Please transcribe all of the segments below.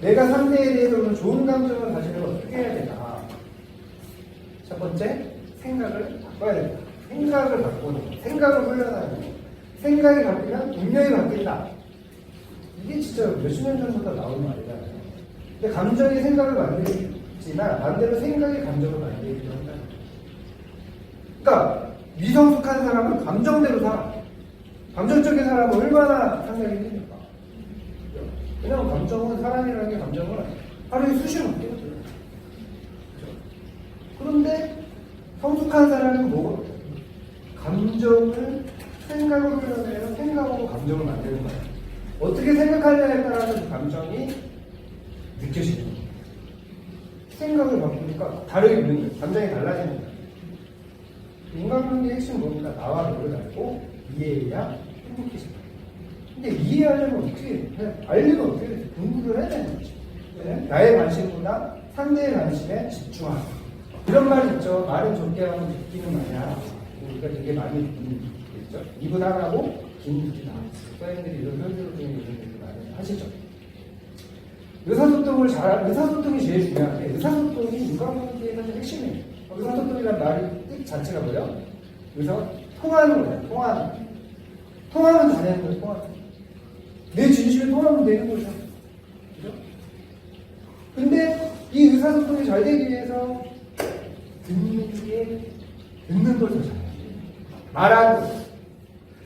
내가 상대에 대해서 좋은 감정을 가지려면 어떻게 해야 되나? 첫 번째, 생각을 바꿔야 된다. 생각을 바꾸는 거. 생각을 훈련하는 거. 생각이 바뀌면 운명이 바뀐다. 이게 진짜 몇십 년 전부터 나오는 말이잖아요. 근데 감정이 생각을 만들지만 반대로 생각이 감정을 만들기도 한다. 그러니까 미성숙한 사람은 감정대로 살아. 감정적인 사람은 얼마나 상상이 힘들까? 왜냐면 감정은 사람이라는 게 감정은 하루에 수시로 바뀌거든요. 그죠? 그런데 성숙한 사람은 뭐 감정을 생각으로 표현해서 생각으로 감정을 만드는 거예요. 어떻게 생각하냐에 따라서 그 감정이 느껴지는 거예요. 생각을 바꾸니까 다르게 있는 거예요. 감정이 달라지는 거예요. 인간관계의 핵심은 뭡니까? 나와 너를 알고 이해해야 행복해진다. 근데 이해하려면 어떻게 알려면 어떻게 해? 공부를 해야 되는 거지. 네? 나의 관심보다 상대의 관심에 집중하라. 이런 말 있죠. 말은 좋게 하고 많이 하라. 우리가 되게 많이 듣는 있죠. 입은 하라고 긴 듣기다. 국가인들이 이런 현주를 중에 이런 많이 하시죠. 의사소통을 잘, 의사소통이 제일 중요한데, 의사소통이 인간관계에서 핵심이에요. 의사소통이란 말이 뜻 자체가 뭐예요? 의사가 통하는 거예요, 통하는. 통하면 다 되는 거예요, 통하는. 통하면 되는 거죠. 그죠? 근데 이 의사소통이 잘 되기 위해서 듣는 게, 듣는 걸더 잘해야 돼요. 말하는 거.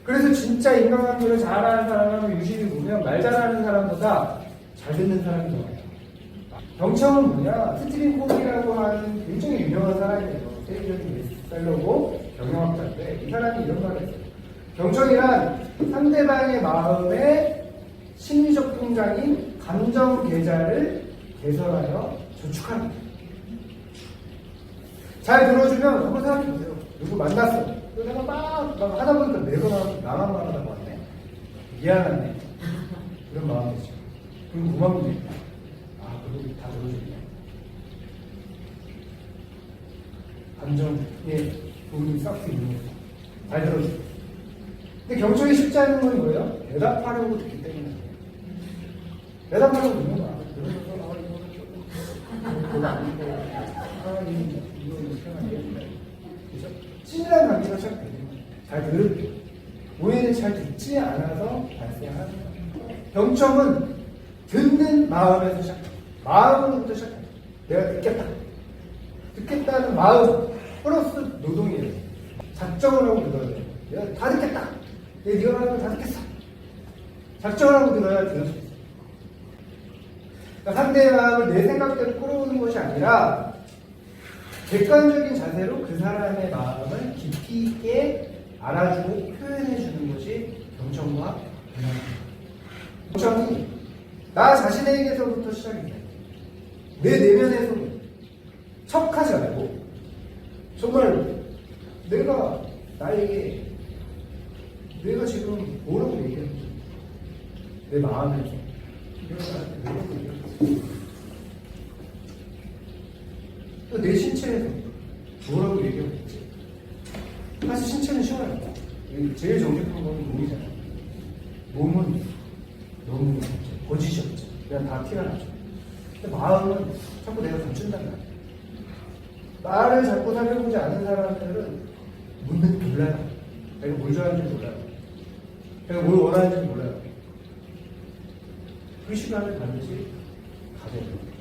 그래서 진짜 인간관계를 잘하는 사람을 유심히 보면 말 잘하는 사람보다 잘 듣는 사람이 더 많아요. 경청은 뭐냐? 스티븐 콕이라고 하는 굉장히 유명한 사람이에요. 세계적인 베스트셀러고 경영학자인데 이 사람이 이런 말을 했어요. 경청이란 상대방의 마음의 심리적 통장인 감정 계좌를 개설하여 저축하는 거예요. 잘 들어주면 한번 생각해 보세요. 누구 만났어. 내가 막, 막 하다 보니까 막 나만 말하다고 왔네. 미안하네. 그런 마음이 있죠. 그리고 고맙네. 아, 그래도 다 들어주네. 감정에 도움이 싹수 있는 거죠. 잘 들어줘. 근데 경청이 쉽지 않은 건 뭐예요? 대답하려고 듣기 때문에. 거야. 하면 안 되는데. 그죠? 친밀한 관계가 시작되는 거예요. 잘 들을 때. 오해를 잘 듣지 않아서 발생하는. 경청은 듣는 마음에서 시작해요. 마음으로부터 시작해요. 내가 듣겠다. 듣겠다는 마음 플러스 노동이에요. 작정을 하고 들어야 돼요. 내가 다 듣겠다. 내가 네가 말하는 거다 듣겠어. 작정을 하고 들어야 있어요. 그러니까 상대의 마음을 내 생각대로 끌어오는 것이 아니라 객관적인 자세로 그 사람의 마음을 깊이 있게 알아주고 표현해 주는 것이 경청과 공감입니다. 경청이 나 자신에게서부터 시작입니다. 내 내면에서 척하지 말고 정말 내가 나에게 내가 지금 뭐라고 얘기하는지 내 마음에서 또내 신체에서 뭐라고 얘기하고 있지. 사실 신체는 쉬워요. 제일 정직한 건 몸이잖아요 몸은 너무 거짓이 없죠. 그냥 다 티가 나죠. 근데 마음은 자꾸 내가 감춘단 말이야. 나를 자꾸 살펴보지 않은 사람들은 게 몰라요. 내가 뭘 좋아하는지 몰라요. 내가 뭘 원하는지 몰라요. 그 시간을 반드시 가져야 돼요.